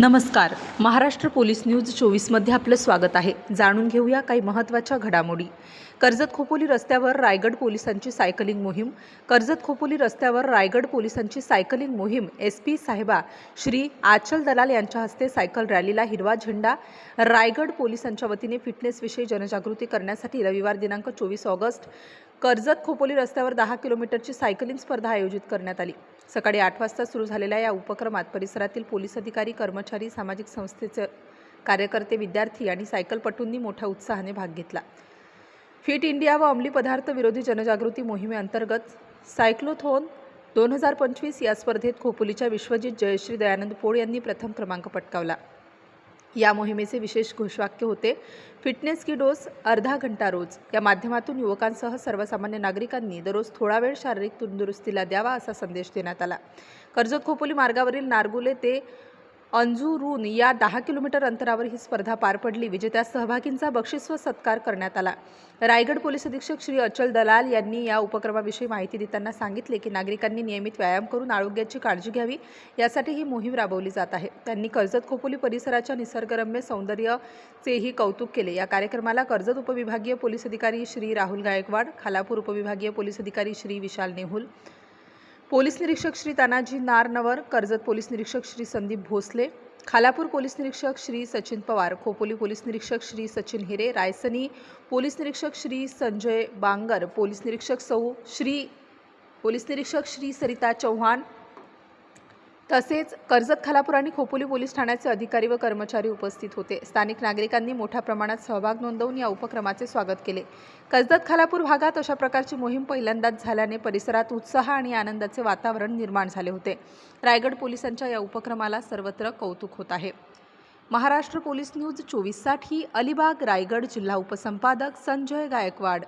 नमस्कार. Maharashtra police news चोवीसमध्ये आपलं स्वागत आहे. जाणून घेऊया काही महत्त्वाच्या घडामोडी. कर्जत खोपोली रस्त्यावर रायगड पोलिसांची सायकलिंग मोहीम. कर्जत खोपोली रस्त्यावर रायगड पोलिसांची सायकलिंग मोहीम. एस पी साहेबा श्री आचल दलाल यांच्या हस्ते सायकल रॅलीला हिरवा झेंडा. रायगड पोलिसांच्या वतीने फिटनेसविषयी जनजागृती करण्यासाठी रविवार दिनांक चोवीस ऑगस्ट कर्जत खोपोली रस्त्यावर दहा किलोमीटरची सायकलिंग स्पर्धा आयोजित करण्यात आली. सकाळी आठ वाजता सुरू झालेल्या या उपक्रमात परिसरातील पोलीस अधिकारी कर्मचारी सामाजिक संस्थेचे कार्यकर्ते विद्यार्थी आणि सायकलपटूंनी मोठ्या उत्साहाने भाग घेतला. फिट इंडिया व अंमली पदार्थ विरोधी जनजागृती मोहिमेअंतर्गत सायक्लोथोन दोन हजार पंचवीस या स्पर्धेत खोपोलीच्या विश्वजित जयश्री दयानंद पोळ यांनी प्रथम क्रमांक पटकावला. या मोहिमेचे विशेष घोषवाक्य होते फिटनेस की डोस अर्धा घंटा रोज. या माध्यमातून युवकांसह सर्वसामान्य नागरिकांनी दररोज थोडा वेळ शारीरिक तंदुरुस्तीला द्यावा असा संदेश देण्यात आला. कर्जत खोपोली मार्गावरील नारगुले ते अंजुरून या दहा किलोमीटर अंतरावर ही स्पर्धा पार पडली. विजेत्या सहभागींचा बक्षीस व सत्कार करण्यात आला. रायगड पोलीस अधीक्षक श्री अचल दलाल यांनी या उपक्रमाविषयी माहिती देताना सांगितले की नागरिकांनी नियमित व्यायाम करून आरोग्याची काळजी घ्यावी यासाठी ही मोहीम राबवली जात आहे. त्यांनी कर्जत खोपोली परिसराच्या निसर्गरम्य सौंदर्यचेही कौतुक केले. या कार्यक्रमाला कर्जत उपविभागीय पोलीस अधिकारी श्री राहुल गायकवाड खालापूर उपविभागीय पोलीस अधिकारी श्री विशाल नेहुल पोलीस निरीक्षक श्री तानाजी नारनवर कर्जत पोलीस निरीक्षक श्री संदीप भोसले खालापूर पोलीस निरीक्षक श्री सचिन पवार खोपोली पोलीस निरीक्षक श्री सचिन हिरे रायसनी पोलीस निरीक्षक श्री संजय बांगर पोलीस निरीक्षक सौ श्री पोलीस निरीक्षक श्री सरिता चव्हाण तसेच कर्जत खालापूर आणि खोपोली पोलीस ठाण्याचे अधिकारी व कर्मचारी उपस्थित होते. स्थानिक नागरिकांनी मोठ्या प्रमाणात सहभाग नोंदवून या उपक्रमाचे स्वागत केले. कर्जत खालापूर भागात अशा प्रकारची मोहीम पहिल्यांदाच झाल्याने परिसरात उत्साह आणि आनंदाचे वातावरण निर्माण झाले होते. रायगड पोलिसांच्या या उपक्रमाला सर्वत्र कौतुक होत आहे. महाराष्ट्र पोलीस न्यूज चोवीससाठी अलिबाग रायगड जिल्हा उपसंपादक संजय गायकवाड.